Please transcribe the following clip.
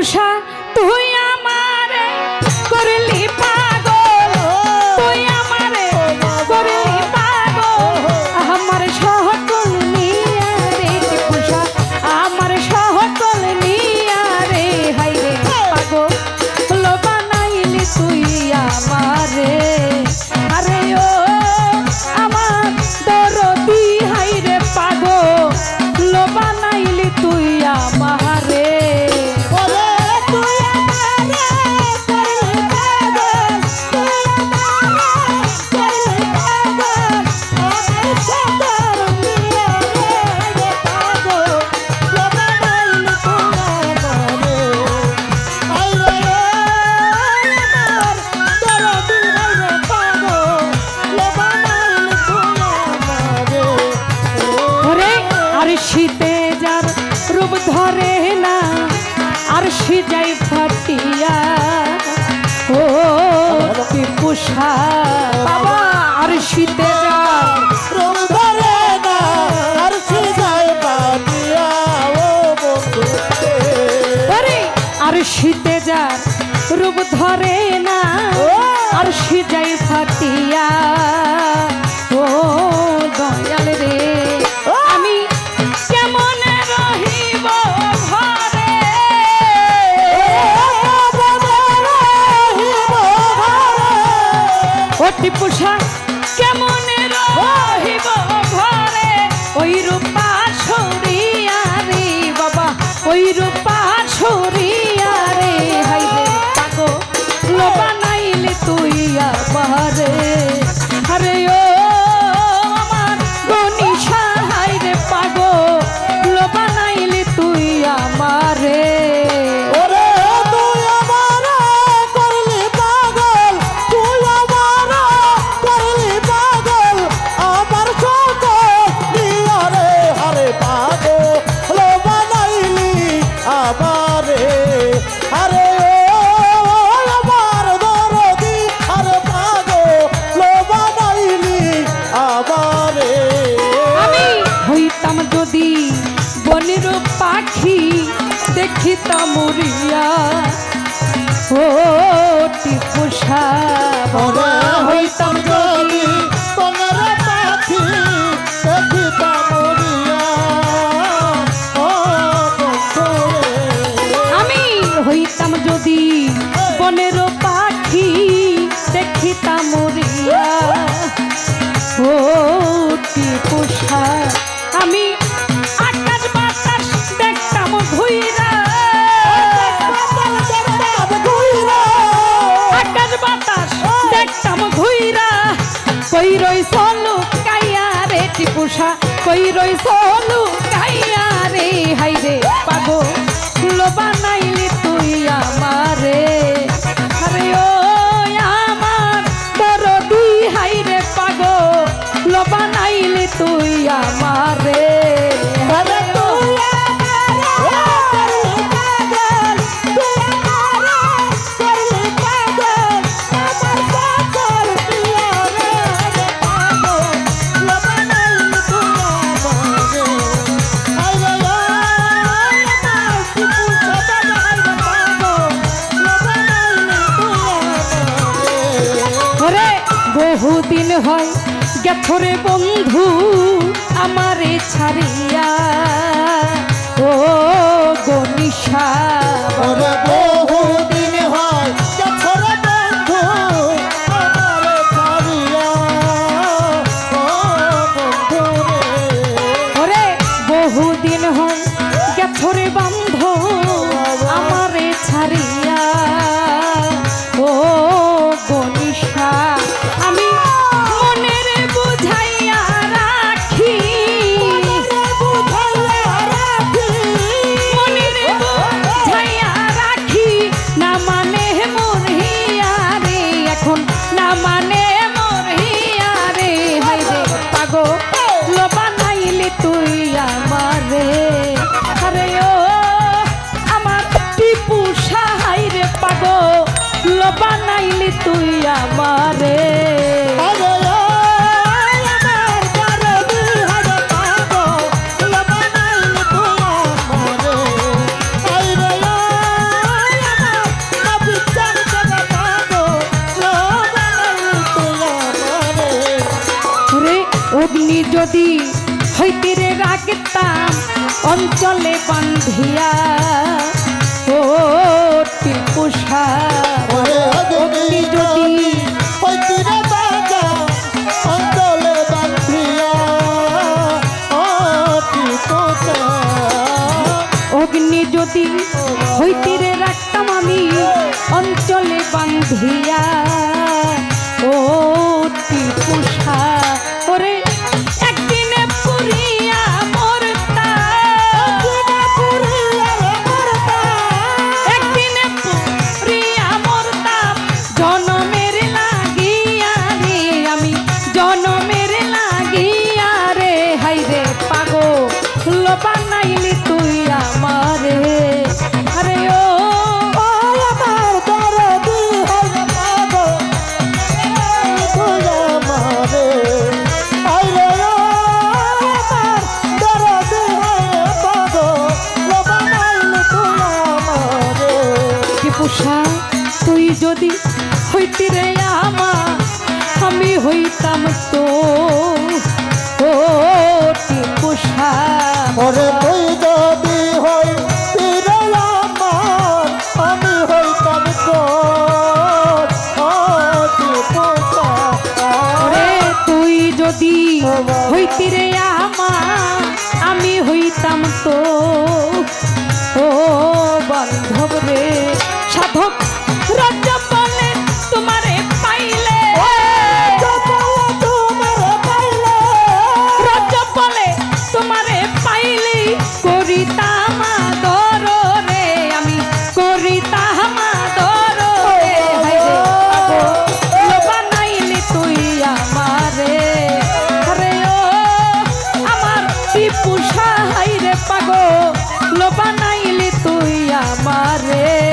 উষা হাতে যার রূপ ধরে না আর সিজাই ফাটিয়া ও পিপুষা বাবা আর শীতে যার সীতা মরিয়া ও টিপুষা রই কাইয়া রে টিপুষা কই রই কাইয়া রে হাই রে পাগো, ফুলো বানাইলি তুই আমারে। আরে ও দুই হাই রে পাগো, ফুলো বানাইলি তুই আমারে। হয়। গেথরে বন্ধু আমারে ছাড়ি বানাইলি তুই আমারে। অগ্নি যদি হইতে রে রাখতাম অঞ্চলে বান্ধিয়া। ও অঞ্চলে বান্ধিয়া ও টিপুষা ওরে হইতাম তো। ও টিকুষা ওরে তুই যদি হই আমি হইতাম তুই যদি হইতি রে আমি হইতাম তো। ও বান্ধব রে। পাগল বানাইলি তুই আমারে।